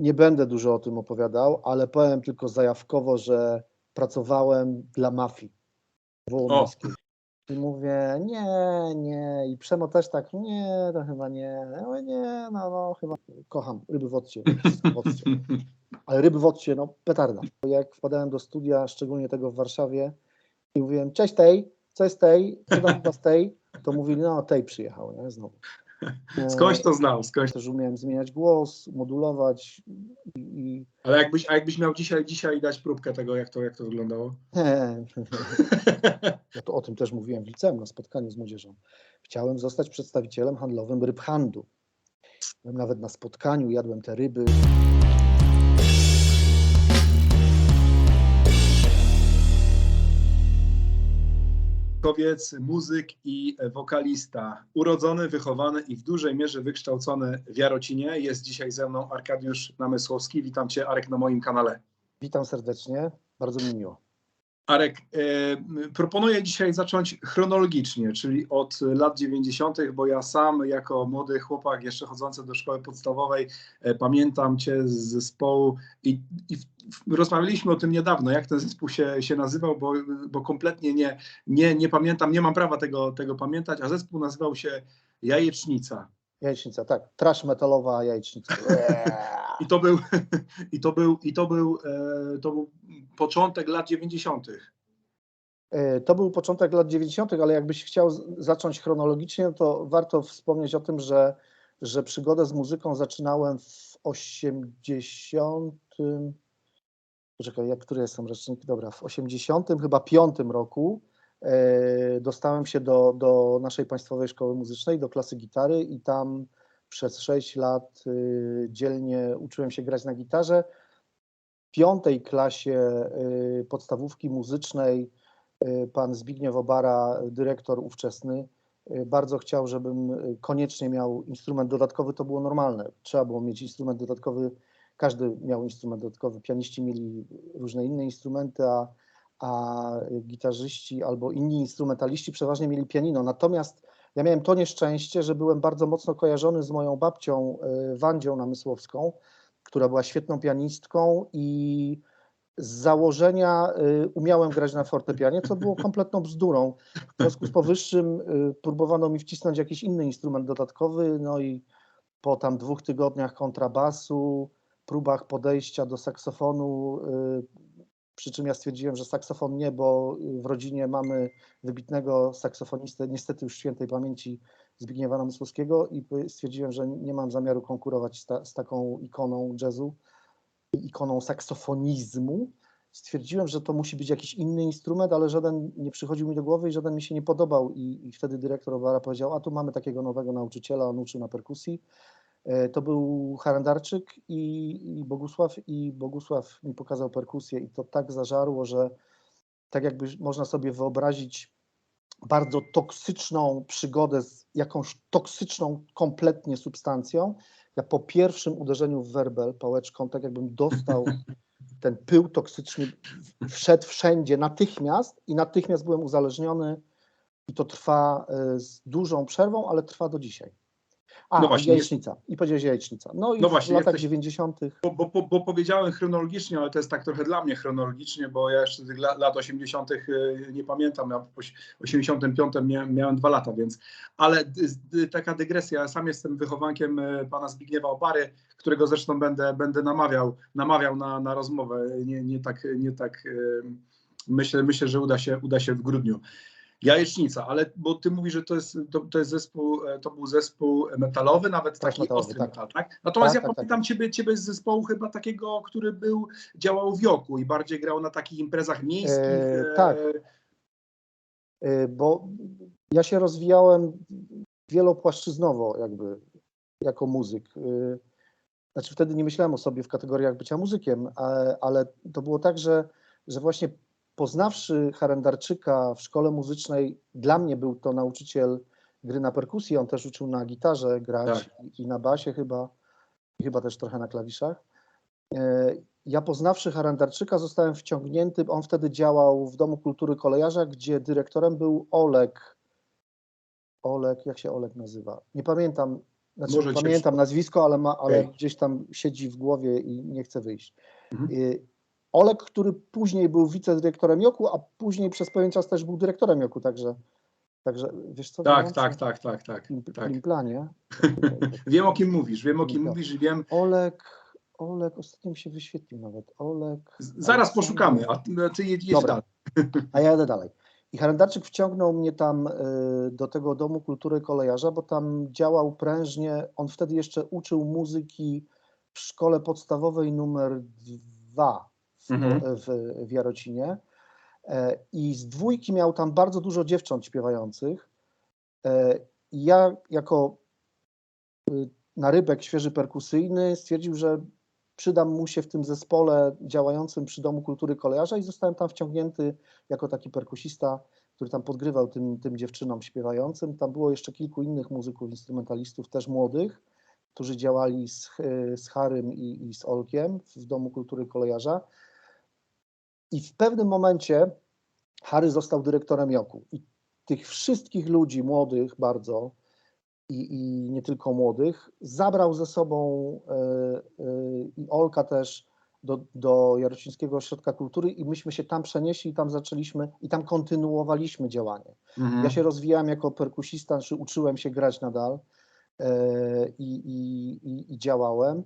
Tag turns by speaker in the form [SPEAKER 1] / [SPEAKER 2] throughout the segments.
[SPEAKER 1] Nie będę dużo o tym opowiadał, ale powiem tylko zajawkowo, że pracowałem dla mafii wołomińskiej. I mówię, nie, nie. I Przemo też tak, nie, to chyba nie. Mówię, nie, no, no, chyba kocham ryby w odcie. Ale ryby w odcie, no, petarda. Jak wpadałem do studia, szczególnie tego w Warszawie i mówiłem, cześć tej, co jest tej, co tam z tej, to mówili, no, tej przyjechał, nie, znowu.
[SPEAKER 2] Skądś to znał, skądś.
[SPEAKER 1] Też umiałem zmieniać głos, modulować i, i
[SPEAKER 2] Ale jakbyś, a jakbyś miał dzisiaj, dzisiaj dać próbkę tego, jak to, jak to wyglądało?
[SPEAKER 1] Ja to o tym też mówiłem w liceum na spotkaniu z młodzieżą. Chciałem zostać przedstawicielem handlowym ryb handlu. Byłem nawet na spotkaniu, jadłem te ryby.
[SPEAKER 2] Muzyk i wokalista. Urodzony, wychowany i w dużej mierze wykształcony w Jarocinie. Jest dzisiaj ze mną Arkadiusz Namysłowski. Witam Cię, Arek, na moim kanale.
[SPEAKER 1] Witam serdecznie, bardzo mi miło.
[SPEAKER 2] Arek, e, proponuję dzisiaj zacząć chronologicznie, czyli od lat 90., bo ja sam jako młody chłopak, jeszcze chodzący do szkoły podstawowej, e, pamiętam Cię z zespołu i, i rozmawialiśmy o tym niedawno, jak ten zespół się, się nazywał, bo, bo kompletnie nie, nie, nie pamiętam, nie mam prawa tego, tego pamiętać, a zespół nazywał się Jajecznica.
[SPEAKER 1] Jajecznica, tak, trash metalowa jajecznica.
[SPEAKER 2] I to był, i to był, i to był, e, to był początek lat 90.
[SPEAKER 1] E, To był początek lat 90., ale jakbyś chciał zacząć chronologicznie, to warto wspomnieć o tym, że, że przygodę z muzyką zaczynałem w 80. Poczekaj, jak który jestem rocznik? Dobra, w 80 chyba piątym roku dostałem się do, do naszej Państwowej Szkoły Muzycznej, do klasy gitary i tam przez 6 lat y, dzielnie uczyłem się grać na gitarze. W piątej klasie y, podstawówki muzycznej y, pan Zbigniew Obara, dyrektor ówczesny, bardzo chciał, żebym koniecznie miał instrument dodatkowy, to było normalne. Trzeba było mieć instrument dodatkowy, każdy miał instrument dodatkowy, pianiści mieli różne inne instrumenty, a, a gitarzyści albo inni instrumentaliści przeważnie mieli pianino. Natomiast ja miałem to nieszczęście, że byłem bardzo mocno kojarzony z moją babcią y, Wandzią Namysłowską, która była świetną pianistką i z założenia y, umiałem grać na fortepianie, co było kompletną bzdurą. W związku z powyższym y, próbowano mi wcisnąć jakiś inny instrument dodatkowy, no i po tam dwóch tygodniach kontrabasu, próbach podejścia do saksofonu, przy czym ja stwierdziłem, że saksofon nie, bo w rodzinie mamy wybitnego saksofonistę, niestety już świętej pamięci Zbigniewa Namysłowskiego i stwierdziłem, że nie mam zamiaru konkurować z, ta, z taką ikoną jazzu ikoną saksofonizmu. Stwierdziłem, że to musi być jakiś inny instrument, ale żaden nie przychodził mi do głowy i żaden mi się nie podobał. I, i wtedy dyrektor Obara powiedział, a tu mamy takiego nowego nauczyciela, on uczy na perkusji. E, To był Harandarczyk i, i Bogusław i Bogusław mi pokazał perkusję i to tak zażarło, że tak jakby można sobie wyobrazić bardzo toksyczną przygodę z jakąś toksyczną kompletnie substancją. Ja po pierwszym uderzeniu w werbel pałeczką, tak jakbym dostał ten pył toksyczny, wszedł wszędzie natychmiast i natychmiast byłem uzależniony i to trwa e, z dużą przerwą, ale trwa do dzisiaj. A,
[SPEAKER 2] No właśnie,
[SPEAKER 1] jajecznica. I powiedziałeś jajecznica. No i
[SPEAKER 2] No
[SPEAKER 1] w
[SPEAKER 2] właśnie,
[SPEAKER 1] latach
[SPEAKER 2] jesteś-
[SPEAKER 1] 90.
[SPEAKER 2] Bo, bo, bo, powiedziałem chronologicznie, ale to jest tak trochę dla mnie chronologicznie, bo ja jeszcze tych la- lat 80. y, nie pamiętam. Ja w oś- 85 miałem, dwa lata, więc. Ale taka dygresja. Ja sam jestem wychowankiem y, pana Zbigniewa Obary, którego zresztą będę, będę namawiał, namawiał na, na rozmowę. Nie, nie tak, nie tak y, myślę, myślę, że uda się, uda się w grudniu. Jajecznica, ale bo ty mówisz, że to jest, to, to jest zespół, e, to był zespół metalowy, nawet
[SPEAKER 1] Tak,
[SPEAKER 2] taki
[SPEAKER 1] metalowy,
[SPEAKER 2] ostry
[SPEAKER 1] tak.
[SPEAKER 2] metal, tak? Natomiast
[SPEAKER 1] Tak,
[SPEAKER 2] ja
[SPEAKER 1] tak,
[SPEAKER 2] pamiętam ciebie, ciebie z zespołu chyba takiego, który był, działał w Joku i bardziej grał na takich imprezach miejskich.
[SPEAKER 1] E,
[SPEAKER 2] e,
[SPEAKER 1] tak. Y, bo ja się rozwijałem wielopłaszczyznowo jakby jako muzyk. Y, Znaczy wtedy nie myślałem o sobie w kategoriach bycia muzykiem, a- ale to było tak, że, że właśnie poznawszy Harendarczyka w szkole muzycznej, dla mnie był to nauczyciel gry na perkusji, on też uczył na gitarze grać i, i na basie chyba, chyba też trochę na klawiszach. E, Ja poznawszy Harandarczyka zostałem wciągnięty, on wtedy działał w Domu Kultury Kolejarza, gdzie dyrektorem był Olek. Olek, jak się Olek nazywa? Nie pamiętam Znaczy,
[SPEAKER 2] Może
[SPEAKER 1] pamiętam nazwisko, ale, ma, ale gdzieś tam siedzi w głowie i nie chce wyjść.
[SPEAKER 2] Mhm.
[SPEAKER 1] Y, Olek, który później był wicedyrektorem Joku, a później przez pewien czas też był dyrektorem Joku, także, także wiesz co?
[SPEAKER 2] Tak, tak, tak, tak, tak,
[SPEAKER 1] Kim,
[SPEAKER 2] tak.
[SPEAKER 1] planie.
[SPEAKER 2] Wiem o kim mówisz, wiem o kim mówisz i wiem.
[SPEAKER 1] Olek, Olek, ostatnio mi się wyświetlił nawet. Olek.
[SPEAKER 2] Zaraz poszukamy, a ty, no, ty
[SPEAKER 1] Dobra.
[SPEAKER 2] dalej.
[SPEAKER 1] A ja jadę dalej. I Harendarczyk wciągnął mnie tam y, do tego Domu Kultury Kolejarza, bo tam działał prężnie. On wtedy jeszcze uczył muzyki w szkole podstawowej numer dwa w,
[SPEAKER 2] Mhm.
[SPEAKER 1] w, w Jarocinie. E, I z dwójki miał tam bardzo dużo dziewcząt śpiewających. E, ja jako y, narybek świeży perkusyjny stwierdził, że przydam mu się w tym zespole działającym przy Domu Kultury Kolejarza i zostałem tam wciągnięty jako taki perkusista, który tam podgrywał tym, tym dziewczynom śpiewającym. Tam było jeszcze kilku innych muzyków, instrumentalistów, też młodych, którzy działali z, Ch- z Harym i, i z Olkiem w Domu Kultury Kolejarza. I w pewnym momencie Harry został dyrektorem Joku. I tych wszystkich ludzi, młodych bardzo, i, i nie tylko młodych, zabrał ze sobą e, e, i Olka też do, do Jarocińskiego Ośrodka Kultury i myśmy się tam przenieśli i tam zaczęliśmy i tam kontynuowaliśmy działanie.
[SPEAKER 2] Mhm.
[SPEAKER 1] Ja się rozwijałem jako perkusista, czy uczyłem się grać nadal e, i działałem.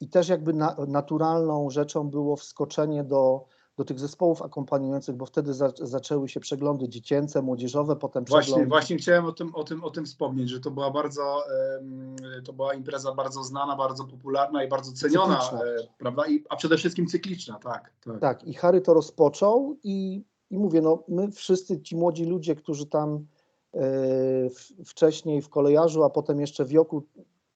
[SPEAKER 1] I też jakby na, naturalną rzeczą było wskoczenie do, do tych zespołów akompaniujących, bo wtedy za, zaczęły się przeglądy dziecięce, młodzieżowe, potem
[SPEAKER 2] Właśnie,
[SPEAKER 1] przeglądy.
[SPEAKER 2] właśnie chciałem o tym, o, tym, o tym wspomnieć, że to była bardzo, to była impreza bardzo znana, bardzo popularna i bardzo ceniona,
[SPEAKER 1] Cykliczna.
[SPEAKER 2] e, prawda? I, a przede wszystkim cykliczna, tak. tak.
[SPEAKER 1] Tak, i Harry to rozpoczął i, i mówię, no my wszyscy ci młodzi ludzie, którzy tam e, wcześniej w kolejarzu, a potem jeszcze w Joku,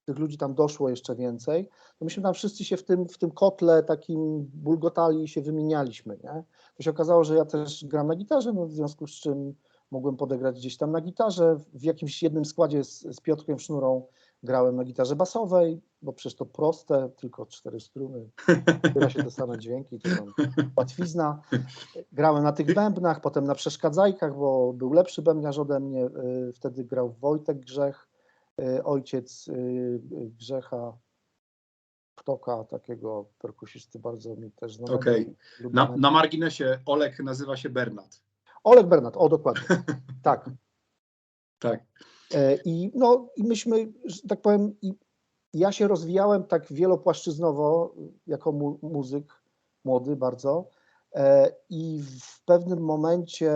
[SPEAKER 1] tych ludzi tam doszło jeszcze więcej, to myśmy tam wszyscy się w tym, w tym kotle takim bulgotali i się wymienialiśmy, nie? To się okazało, że ja też gram na gitarze, no w związku z czym mogłem podegrać gdzieś tam na gitarze, w jakimś jednym składzie z, z Piotrkiem Sznurą grałem na gitarze basowej, bo przecież to proste, tylko cztery struny, zbiera się te same dźwięki, to tam łatwizna. Grałem na tych bębnach, potem na przeszkadzajkach, bo był lepszy bębniarz ode mnie. y, Wtedy grał Wojtek Grzech, ojciec y, Grzecha Ptoka, takiego perkusisty bardzo mi też znanego.
[SPEAKER 2] Okej.
[SPEAKER 1] i
[SPEAKER 2] Na, na marginesie Olek nazywa się Bernat.
[SPEAKER 1] Olek Bernat, o dokładnie, tak.
[SPEAKER 2] Tak.
[SPEAKER 1] E, I, no, I myśmy, że tak powiem, i ja się rozwijałem tak wielopłaszczyznowo jako mu, muzyk, młody bardzo. E, I w pewnym momencie,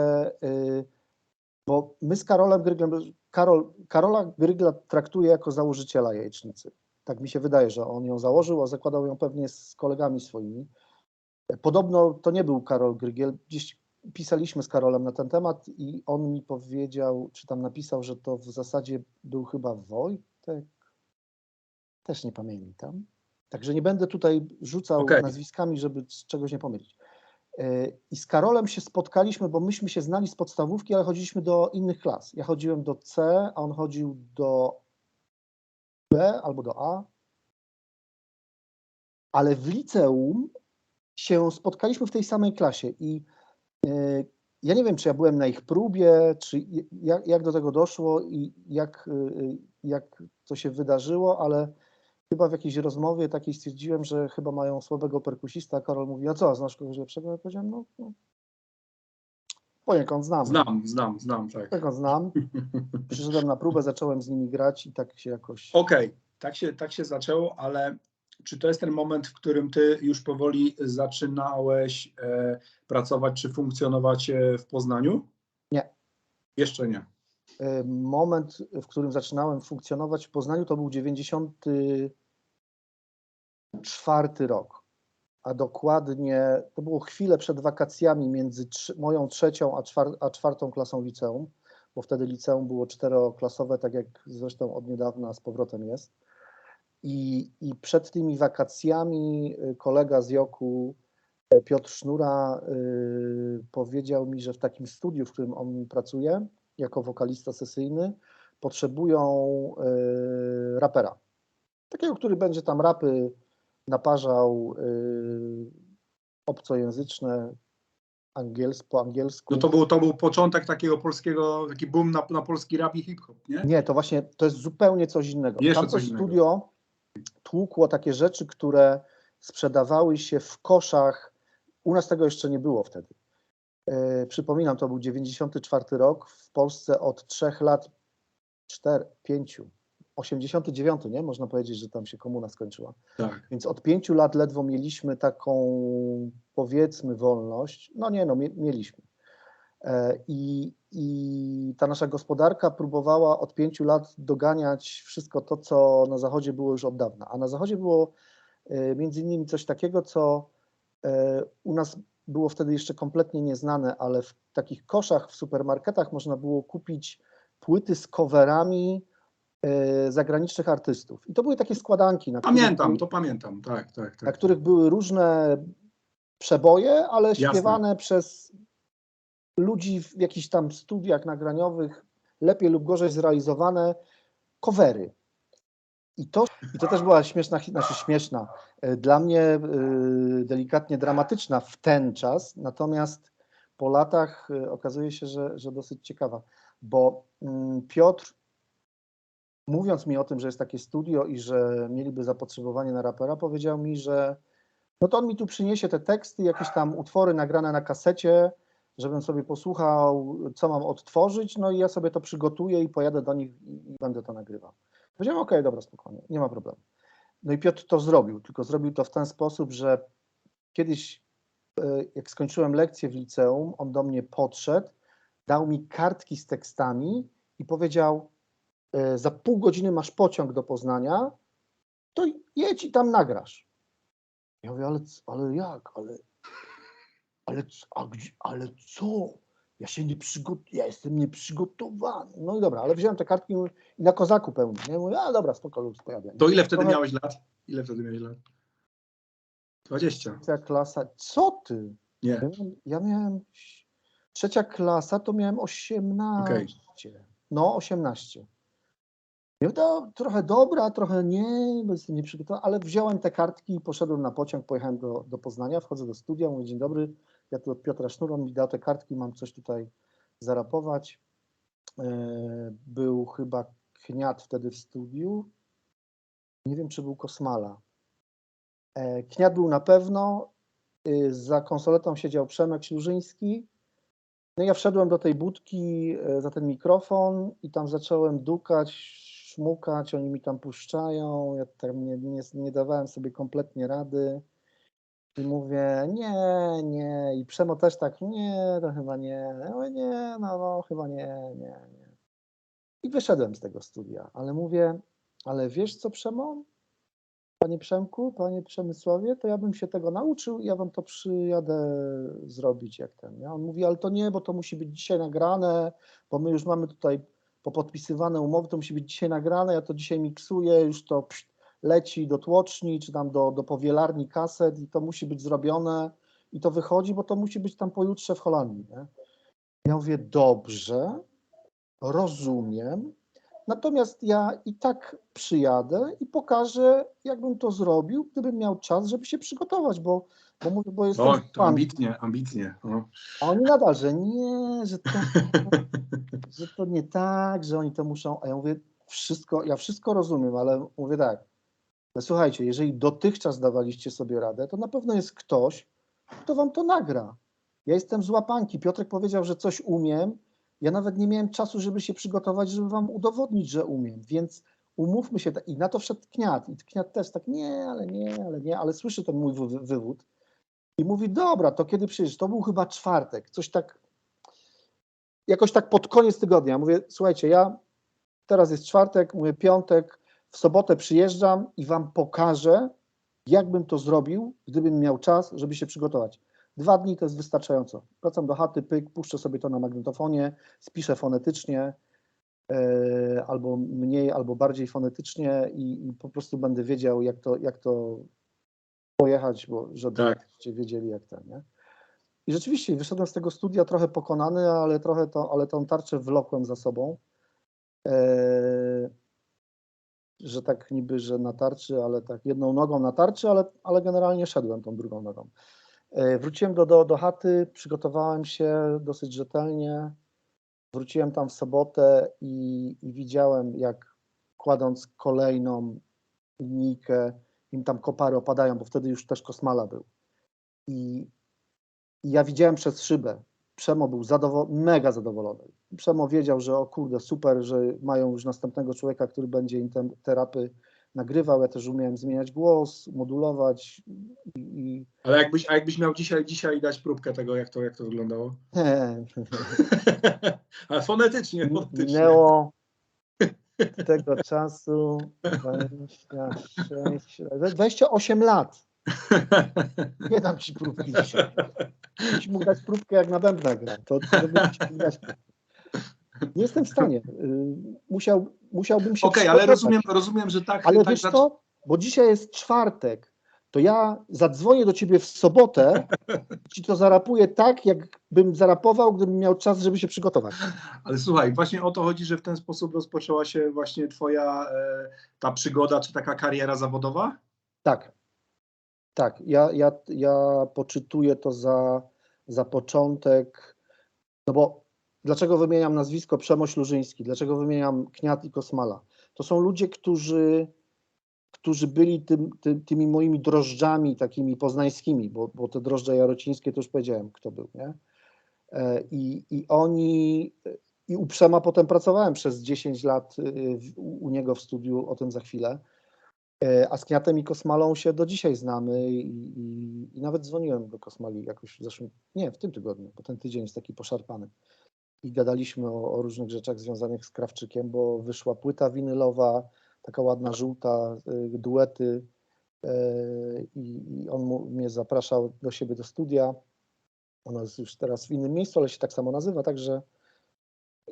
[SPEAKER 1] bo my z Karolem Gryglem, Karol, Karola Grygla traktuję jako założyciela jajecznicy. Tak mi się wydaje, że on ją założył, a zakładał ją pewnie z kolegami swoimi. Podobno to nie był Karol Grygiel. Gdzieś pisaliśmy z Karolem na ten temat i on mi powiedział, czy tam napisał, że to w zasadzie był chyba Wojtek. Też nie pamiętam. Także nie będę tutaj rzucał
[SPEAKER 2] Okej.
[SPEAKER 1] nazwiskami, żeby czegoś nie pomylić. E, I z Karolem się spotkaliśmy, bo myśmy się znali z podstawówki, ale chodziliśmy do innych klas. Ja chodziłem do C, a on chodził do B albo do A. Ale w liceum się spotkaliśmy w tej samej klasie i e, ja nie wiem, czy ja byłem na ich próbie, czy jak, jak do tego doszło i jak, e, jak to się wydarzyło, ale chyba w jakiejś rozmowie takiej stwierdziłem, że chyba mają słabego perkusista. a Karol mówi, a co, znasz kogoś lepszego? Ja powiedziałem, no, no poniekąd znam.
[SPEAKER 2] Znam, znam, znam, tak.
[SPEAKER 1] Poniekąd znam. Przyszedłem na próbę, zacząłem z nimi grać i tak się jakoś...
[SPEAKER 2] Okej, tak, się, tak się zaczęło, ale czy to jest ten moment, w którym ty już powoli zaczynałeś e, pracować czy funkcjonować e, w Poznaniu?
[SPEAKER 1] Nie.
[SPEAKER 2] Jeszcze nie.
[SPEAKER 1] E, Moment, w którym zaczynałem funkcjonować w Poznaniu, to był 94 rok. A dokładnie to było chwilę przed wakacjami między moją trzecią a, czwar- a czwartą klasą liceum, bo wtedy liceum było czteroklasowe, tak jak zresztą od niedawna z powrotem jest. I, I przed tymi wakacjami y, kolega z Joku, Piotr Sznura, y, powiedział mi, że w takim studiu, w którym on pracuje, jako wokalista sesyjny, potrzebują y, rapera. Takiego, który będzie tam rapy naparzał y, obcojęzyczne, angiels, po angielsku.
[SPEAKER 2] No to był, to był początek takiego polskiego, taki boom na, na polski rap i hip-hop, nie?
[SPEAKER 1] Nie, to właśnie to jest zupełnie coś innego.
[SPEAKER 2] Jeszcze
[SPEAKER 1] Tamto
[SPEAKER 2] coś innego.
[SPEAKER 1] studio tłukło takie rzeczy, które sprzedawały się w koszach. U nas tego jeszcze nie było wtedy. E, przypominam, to był 94 rok. W Polsce od trzech lat, 4, 5, 89, nie? Można powiedzieć, że tam się komuna skończyła.
[SPEAKER 2] Tak.
[SPEAKER 1] Więc od pięciu lat ledwo mieliśmy taką, powiedzmy, wolność. No nie, no, mie- mieliśmy. E, I, I ta nasza gospodarka próbowała od pięciu lat doganiać wszystko to, co na Zachodzie było już od dawna. A na Zachodzie było e, między innymi coś takiego, co u nas było wtedy jeszcze kompletnie nieznane, ale w takich koszach w supermarketach można było kupić płyty z coverami e, zagranicznych artystów. I to były takie składanki. Na których
[SPEAKER 2] Pamiętam,
[SPEAKER 1] były-
[SPEAKER 2] to pamiętam, tak, tak,
[SPEAKER 1] na
[SPEAKER 2] tak.
[SPEAKER 1] których były różne przeboje, ale
[SPEAKER 2] Jasne.
[SPEAKER 1] śpiewane przez ludzi w jakichś tam studiach nagraniowych, lepiej lub gorzej zrealizowane covery. I to, I to też była śmieszna, znaczy śmieszna, e, dla mnie e, delikatnie dramatyczna w ten czas, natomiast po latach e, okazuje się, że, że dosyć ciekawa, bo mm, Piotr, mówiąc mi o tym, że jest takie studio i że mieliby zapotrzebowanie na rapera, powiedział mi, że no to on mi tu przyniesie te teksty, jakieś tam utwory nagrane na kasecie, żebym sobie posłuchał, co mam odtworzyć, no i ja sobie to przygotuję i pojadę do nich i będę to nagrywał. Powiedziałem, okej, dobra, spokojnie, nie ma problemu. No i Piotr to zrobił, tylko zrobił to w ten sposób, że kiedyś, e, jak skończyłem lekcję w liceum, on do mnie podszedł, dał mi kartki z tekstami i powiedział, e, za pół godziny masz pociąg do Poznania, to jedź i tam nagrasz. Ja mówię, ale, ale jak, ale, ale, a gdzie, ale co? Ja się nie przygotuję, ja jestem nieprzygotowany. No i dobra, ale wziąłem te kartki i na kozaku pełni. Nie? Mówię, a dobra, spoko, luz, pojawiam.
[SPEAKER 2] To ile wtedy miałeś lat? Ile wtedy miałeś lat? 20.
[SPEAKER 1] Trzecia klasa, co ty? Ja
[SPEAKER 2] Nie.
[SPEAKER 1] miałem, ja miałem trzecia klasa, to miałem 18. No, 18. Ja to trochę dobra, trochę nie, bo jestem nieprzygotowany, ale wziąłem te kartki i poszedłem na pociąg, pojechałem do, do Poznania, wchodzę do studia, mówię, dzień dobry, Piotra Sznur, on mi dał te kartki, mam coś tutaj zarapować. E, Był chyba Kniat wtedy w studiu, nie wiem, czy był Kosmala. E, Kniat był na pewno, y, za konsoletą siedział Przemek Ślużyński, no ja wszedłem do tej budki e, za ten mikrofon i tam zacząłem dukać, szmukać, oni mi tam puszczają, ja tam nie, nie, nie dawałem sobie kompletnie rady i mówię nie, nie i Przemo też tak, nie, to chyba nie, mówię, nie, no, no chyba nie, nie, nie. I wyszedłem z tego studia, ale mówię, ale wiesz co Przemo? Panie Przemku, panie Przemysławie, to ja bym się tego nauczył i ja wam to przyjadę zrobić jak ten. Ja? On mówi, ale to nie, bo to musi być dzisiaj nagrane, bo my już mamy tutaj popodpisywane umowy, to musi być dzisiaj nagrane, ja to dzisiaj miksuję, już to psz, leci do tłoczni, czy tam do, do powielarni kaset i to musi być zrobione i to wychodzi, bo to musi być tam pojutrze w Holandii. Nie? Ja mówię, dobrze, rozumiem, Natomiast ja i tak przyjadę i pokażę, jakbym to zrobił, gdybym miał czas, żeby się przygotować, bo, bo, mówię, bo jestem
[SPEAKER 2] O, to
[SPEAKER 1] fan.
[SPEAKER 2] ambitnie, ambitnie. No.
[SPEAKER 1] A oni nadal, że nie, że to, że to nie tak, że oni to muszą. A ja mówię, wszystko, ja wszystko rozumiem, ale mówię tak. No słuchajcie, jeżeli dotychczas dawaliście sobie radę, to na pewno jest ktoś, kto wam to nagra. Ja jestem z łapanki. Piotrek powiedział, że coś umiem. Ja nawet nie miałem czasu, żeby się przygotować, żeby wam udowodnić, że umiem. Więc umówmy się. I na to wszedł Kniat. I Kniat też tak, nie, ale nie, ale nie, ale słyszy ten mój wy- wywód. I mówi, dobra, to kiedy przyjdziesz? To był chyba czwartek, coś tak, jakoś tak pod koniec tygodnia. Mówię, słuchajcie, ja teraz jest czwartek, mówię piątek, w sobotę przyjeżdżam i wam pokażę, jakbym to zrobił, gdybym miał czas, żeby się przygotować. Dwa dni to jest wystarczająco. Wracam do chaty, pyk, puszczę sobie to na magnetofonie, spiszę fonetycznie, e, albo mniej, albo bardziej fonetycznie i, i po prostu będę wiedział, jak to, jak to pojechać, bo żeby
[SPEAKER 2] Tak.
[SPEAKER 1] żebyście wiedzieli, jak ten, nie? I rzeczywiście wyszedłem z tego studia trochę pokonany, ale trochę to, ale tą tarczę wlokłem za sobą. E, że tak niby, że na tarczy, ale tak jedną nogą na tarczy, ale, ale generalnie szedłem tą drugą nogą. E, Wróciłem do, do, do chaty, przygotowałem się dosyć rzetelnie. Wróciłem tam w sobotę i, i widziałem, jak kładąc kolejną linijkę, im tam kopary opadają, bo wtedy już też kosmala był. I, i ja widziałem przez szybę. Przemo był zadowo- mega zadowolony. Przemo wiedział, że o kurde, super, że mają już następnego człowieka, który będzie im te, te rapy nagrywał. Ja też umiałem zmieniać głos, modulować i
[SPEAKER 2] Ale jakbyś, a jakbyś miał dzisiaj, dzisiaj dać próbkę tego, jak to, jak to wyglądało? Ale fonetycznie, fonetycznie.
[SPEAKER 1] Minęło tego czasu 26, 28 lat. Nie dam ci próbki dzisiaj. Byś mógł dać próbkę jak na bębnach gram. To, to dać. Nie jestem w stanie. Y, Musiał, musiałbym się
[SPEAKER 2] Okej, ale
[SPEAKER 1] przygotować.
[SPEAKER 2] rozumiem, rozumiem, że tak.
[SPEAKER 1] Ale
[SPEAKER 2] tak
[SPEAKER 1] wiesz
[SPEAKER 2] zac-
[SPEAKER 1] co? Bo dzisiaj jest czwartek. To ja zadzwonię do ciebie w sobotę, ci to zarapuję tak, jakbym zarapował, gdybym miał czas, żeby się przygotować.
[SPEAKER 2] Ale słuchaj, właśnie o to chodzi, że w ten sposób rozpoczęła się właśnie twoja e, ta przygoda, czy taka kariera zawodowa?
[SPEAKER 1] Tak. Tak. Ja, ja, ja poczytuję to za, za początek. No bo dlaczego wymieniam nazwisko Przemo Ślużyński? Dlaczego wymieniam Kniat i Kosmala? To są ludzie, którzy, którzy byli tym, tym, tymi moimi drożdżami takimi poznańskimi, bo, bo te drożdże jarocińskie to już powiedziałem, kto był, nie? E, I, i oni, i u Przema potem pracowałem przez 10 lat y, u niego w studiu, o tym za chwilę. E, A z Kniatem i Kosmalą się do dzisiaj znamy i, i, i nawet dzwoniłem do Kosmali jakoś w zeszłym, nie, w tym tygodniu, bo ten tydzień jest taki poszarpany. I gadaliśmy o, o różnych rzeczach związanych z Krawczykiem, bo wyszła płyta winylowa, taka ładna żółta, y, duety e, i, on mnie zapraszał do siebie do studia. Ona jest już teraz w innym miejscu, ale się tak samo nazywa, także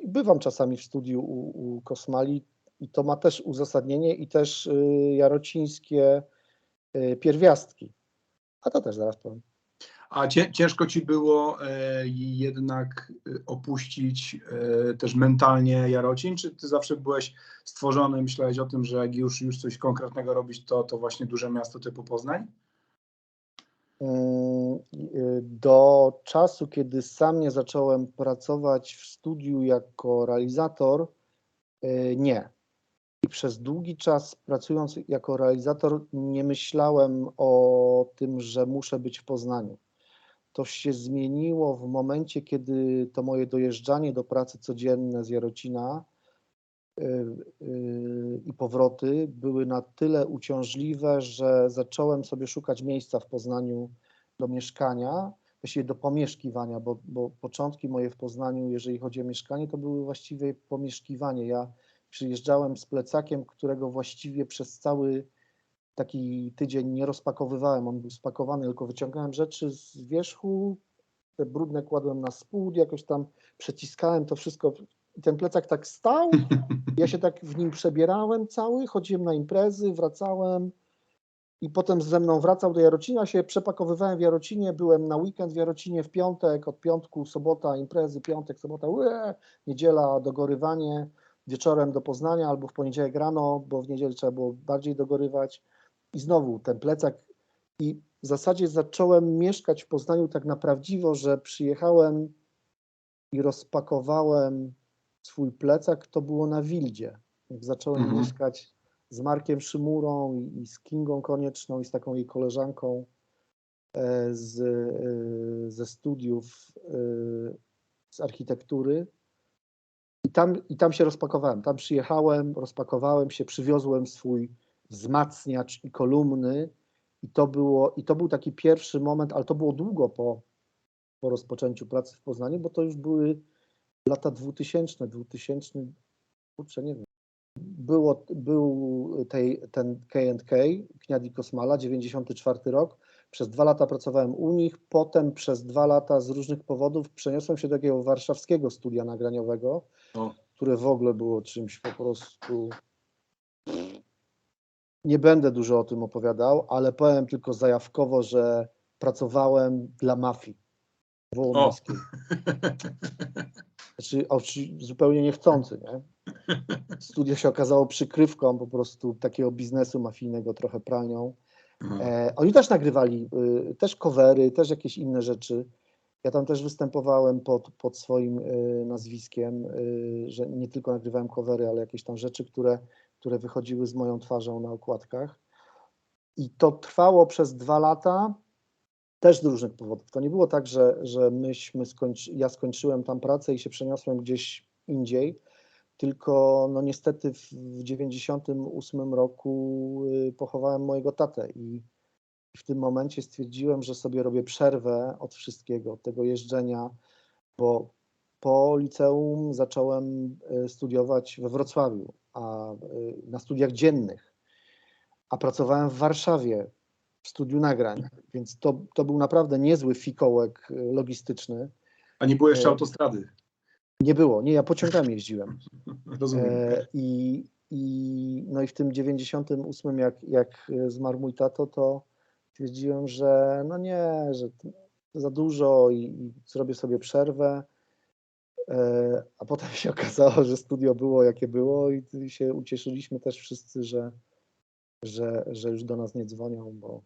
[SPEAKER 1] bywam czasami w studiu u, u Kosmali i to ma też uzasadnienie i też y, jarocińskie y, pierwiastki. A to też zaraz powiem.
[SPEAKER 2] A cię, ciężko ci było e, jednak e, opuścić e, też mentalnie Jarocin, czy ty zawsze byłeś stworzony, myślałeś o tym, że jak już, już coś konkretnego robić, to, to właśnie duże miasto typu Poznań?
[SPEAKER 1] Y, Do czasu, kiedy sam nie zacząłem pracować w studiu jako realizator, y, nie. I przez długi czas pracując jako realizator, nie myślałem o tym, że muszę być w Poznaniu. To się zmieniło w momencie, kiedy to moje dojeżdżanie do pracy codzienne z Jarocina y, y, i powroty były na tyle uciążliwe, że zacząłem sobie szukać miejsca w Poznaniu do mieszkania, właściwie do pomieszkiwania, bo, bo początki moje w Poznaniu, jeżeli chodzi o mieszkanie, to były właściwie pomieszkiwanie. Ja przyjeżdżałem z plecakiem, którego właściwie przez cały taki tydzień nie rozpakowywałem. On był spakowany, tylko wyciągałem rzeczy z wierzchu, te brudne kładłem na spód, jakoś tam przeciskałem to wszystko. Ten plecak tak stał, ja się tak w nim przebierałem cały, chodziłem na imprezy, wracałem i potem ze mną wracał do Jarocina, się przepakowywałem w Jarocinie, byłem na weekend w Jarocinie w piątek, od piątku, sobota, imprezy, piątek, sobota, ue, niedziela, dogorywanie, wieczorem do Poznania albo w poniedziałek rano, bo w niedzielę trzeba było bardziej dogorywać i znowu ten plecak i w zasadzie zacząłem mieszkać w Poznaniu tak na prawdziwo, że przyjechałem i rozpakowałem swój plecak, to było na Wildzie. Jak zacząłem
[SPEAKER 2] Mhm.
[SPEAKER 1] mieszkać z Markiem Szymurą i, i z Kingą Konieczną i z taką jej koleżanką e, z, e, ze studiów e, z architektury. I tam, I tam się rozpakowałem. Tam przyjechałem, rozpakowałem się, przywiozłem swój wzmacniacz i kolumny. I to, było, I to był taki pierwszy moment, ale to było długo po, po rozpoczęciu pracy w Poznaniu, bo to już były lata 2000, 2000, kurczę, nie wiem. Było, był tej, ten K&K, Kniadi Kosmala, 94 rok. Przez dwa lata pracowałem u nich, potem przez dwa lata z różnych powodów przeniosłem się do takiego warszawskiego studia nagraniowego,
[SPEAKER 2] O.
[SPEAKER 1] które w ogóle było czymś po prostu... Nie będę dużo o tym opowiadał, ale powiem tylko zajawkowo, że pracowałem dla mafii wołomińskiej. Znaczy, oczy- zupełnie niechcący, nie? Studio się okazało przykrywką po prostu takiego biznesu mafijnego, trochę pralnią.
[SPEAKER 2] Aha.
[SPEAKER 1] E, oni też nagrywali, y, też covery, też jakieś inne rzeczy. Ja tam też występowałem pod, pod swoim y, nazwiskiem, y, że nie tylko nagrywałem covery, ale jakieś tam rzeczy, które, które wychodziły z moją twarzą na okładkach. I to trwało przez dwa lata, też z różnych powodów. To nie było tak, że, że myśmy skończy, ja skończyłem tam pracę i się przeniosłem gdzieś indziej, tylko no niestety w 98 roku y, pochowałem mojego tatę i w tym momencie stwierdziłem, że sobie robię przerwę od wszystkiego, od tego jeżdżenia, bo po liceum zacząłem y, studiować we Wrocławiu, a y, na studiach dziennych, a pracowałem w Warszawie w studiu nagrań, więc to, to był naprawdę niezły fikołek logistyczny.
[SPEAKER 2] A nie było jeszcze autostrady.
[SPEAKER 1] Nie było, nie, ja pociągami jeździłem.
[SPEAKER 2] Rozumiem.
[SPEAKER 1] E, I, i, no i w tym 98, jak, jak zmarł mój tato, to stwierdziłem, że no nie, że za dużo i, i zrobię sobie przerwę. E, A potem się okazało, że studio było jakie było i się ucieszyliśmy też wszyscy, że, że, że już do nas nie dzwonią, bo,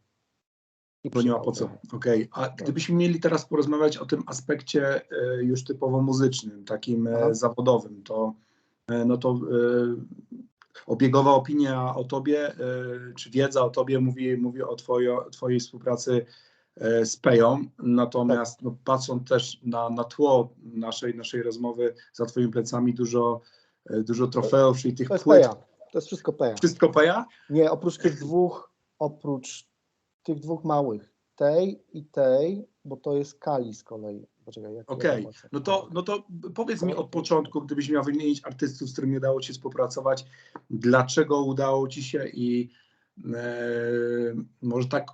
[SPEAKER 2] Bo nie ma po co. Okej. A gdybyśmy mieli teraz porozmawiać o tym aspekcie e, już typowo muzycznym, takim e,
[SPEAKER 1] Aha.
[SPEAKER 2] zawodowym, to e, no to obiegowa opinia o tobie, czy wiedza o tobie mówi, mówi o twojo, twojej współpracy z Peją, natomiast
[SPEAKER 1] Tak.
[SPEAKER 2] no, patrząc też na, na tło naszej, naszej rozmowy, za twoimi plecami dużo, dużo trofeów, czyli tych
[SPEAKER 1] To jest
[SPEAKER 2] płyt.
[SPEAKER 1] peja, to jest wszystko peja.
[SPEAKER 2] Wszystko Peja?
[SPEAKER 1] Nie, oprócz tych dwóch, oprócz tych dwóch małych, tej i tej, bo to jest Kali z kolei.
[SPEAKER 2] Okej,
[SPEAKER 1] zobaczę.
[SPEAKER 2] no to, no to powiedz mi od początku, gdybyś miał wymienić artystów, z którymi udało Ci się współpracować, dlaczego udało Ci się i e, może tak,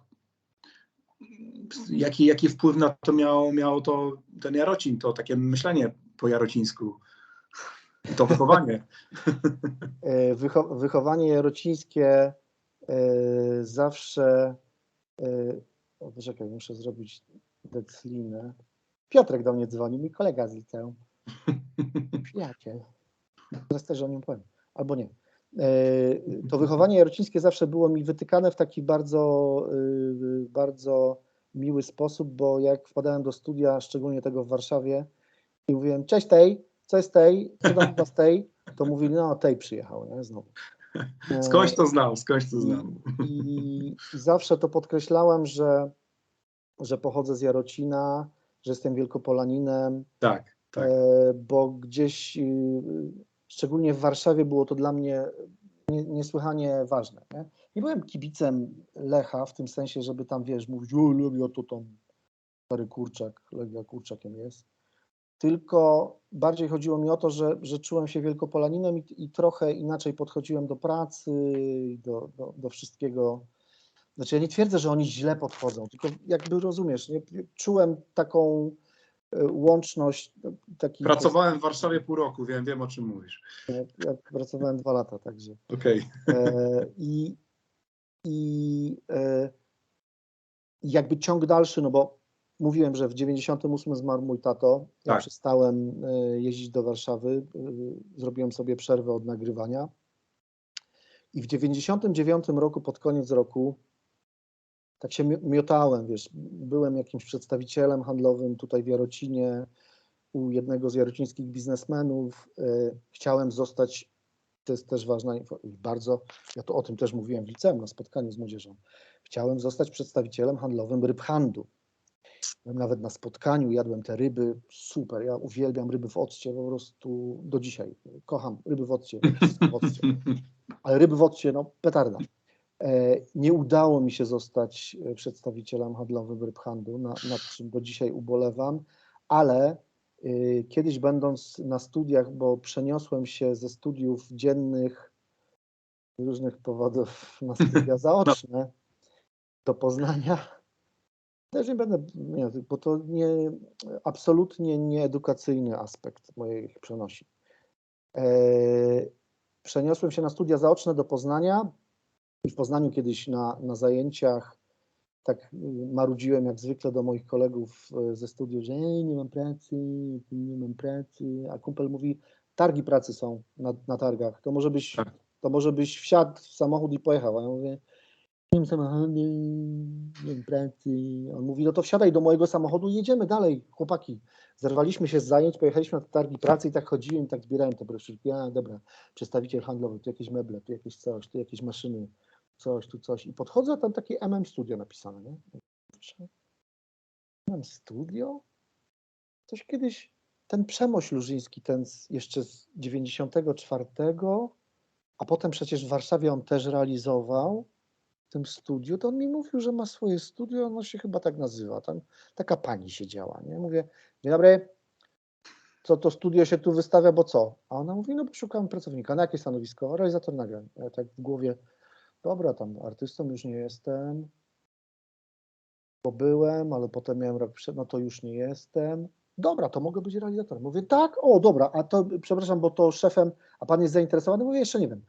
[SPEAKER 2] jaki, jaki wpływ na to miało, miało to ten Jarocin, to takie myślenie po jarocińsku, to wychowanie.
[SPEAKER 1] E, Wycho wychowanie jarocińskie e, zawsze. E, O, poczekaj, muszę zrobić declinę. Piotrek do mnie dzwoni, mój kolega z liceum. Przyjaciel. Teraz też o nim powiem. Albo nie. E, To wychowanie jarocińskie zawsze było mi wytykane w taki bardzo, y, bardzo miły sposób, bo jak wpadałem do studia, szczególnie tego w Warszawie, i mówiłem, cześć tej, co jest tej, co tam z tej, to mówili, no tej przyjechał, nie, znowu. E,
[SPEAKER 2] Skądś to znał, skądś to znał.
[SPEAKER 1] i, I zawsze to podkreślałem, że, że pochodzę z Jarocina, że jestem wielkopolaninem,
[SPEAKER 2] Tak, tak.
[SPEAKER 1] e, bo gdzieś, y, szczególnie w Warszawie, było to dla mnie nie, niesłychanie ważne. Nie? nie byłem kibicem Lecha w tym sensie, żeby tam, wiesz, mówić, o, Legia to tam stary kurczak, Legia kurczakiem jest. Tylko bardziej chodziło mi o to, że, że czułem się wielkopolaninem i, i trochę inaczej podchodziłem do pracy, do, do, do wszystkiego. Znaczy ja nie twierdzę, że oni źle podchodzą, tylko jakby rozumiesz, nie? czułem taką e, łączność. e, Taki,
[SPEAKER 2] Pracowałem w Warszawie pół roku, wiem, wiem o czym mówisz.
[SPEAKER 1] Ja, pracowałem dwa lata, także.
[SPEAKER 2] Okej.
[SPEAKER 1] E, I, i e, jakby ciąg dalszy, no bo mówiłem, że w 98 zmarł mój tato. Ja
[SPEAKER 2] Tak.
[SPEAKER 1] przestałem e, jeździć do Warszawy, e, zrobiłem sobie przerwę od nagrywania. I w 99 roku, pod koniec roku, tak się mi- miotałem, wiesz, byłem jakimś przedstawicielem handlowym tutaj w Jarocinie, u jednego z jarocińskich biznesmenów. e, Chciałem zostać, to jest też ważna bardzo, ja to o tym też mówiłem w liceum na spotkaniu z młodzieżą. Chciałem zostać przedstawicielem handlowym ryb handlu. Byłem nawet na spotkaniu, jadłem te ryby, super, ja uwielbiam ryby w occie po prostu do dzisiaj. Kocham ryby w occie, w occie ale ryby w occie, no petarda. E, Nie udało mi się zostać e, przedstawicielem handlowym ryb handlu, na, nad czym do dzisiaj ubolewam, ale y, kiedyś będąc na studiach, bo przeniosłem się ze studiów dziennych z różnych powodów na studia zaoczne do Poznania. Też nie będę, nie, bo to nie, absolutnie nieedukacyjny aspekt moich przenosi. E, przeniosłem się na studia zaoczne do Poznania i w Poznaniu kiedyś na, na zajęciach tak y, marudziłem jak zwykle do moich kolegów y, ze studiów, że nie mam pracy, nie mam pracy, a kumpel mówi, targi pracy są na, na targach, to może byś,
[SPEAKER 2] Tak.
[SPEAKER 1] to może byś wsiadł w samochód i pojechał, a ja mówię, Samochodu, nie wiem pracy. On mówi, no to wsiadaj do mojego samochodu i jedziemy dalej, chłopaki. Zerwaliśmy się z zajęć, pojechaliśmy na targi pracy i tak chodziłem i tak zbierałem te broszurki. A dobra, przedstawiciel handlowy, tu jakieś meble, tu jakieś coś, tu jakieś maszyny, coś, tu coś. I podchodzę, tam takie MM Studio napisane, nie? MM Studio? Coś kiedyś, ten Przemoś Lużyński, ten z, jeszcze z 94, a potem przecież w Warszawie on też realizował tym studiu, to on mi mówił, że ma swoje studio, ono się chyba tak nazywa, tam taka pani siedziała, nie? Mówię, dzień dobry, co to studio się tu wystawia, bo co? A ona mówi, no bo szukam pracownika, na jakie stanowisko? Realizator nagrań. Ja tak w głowie, dobra, tam artystą już nie jestem, bo byłem, ale potem miałem rok przed, no to już nie jestem. Dobra, to mogę być realizatorem. Mówię, tak, o dobra, a to, przepraszam, bo to szefem, a pan jest zainteresowany? Mówię, jeszcze nie wiem.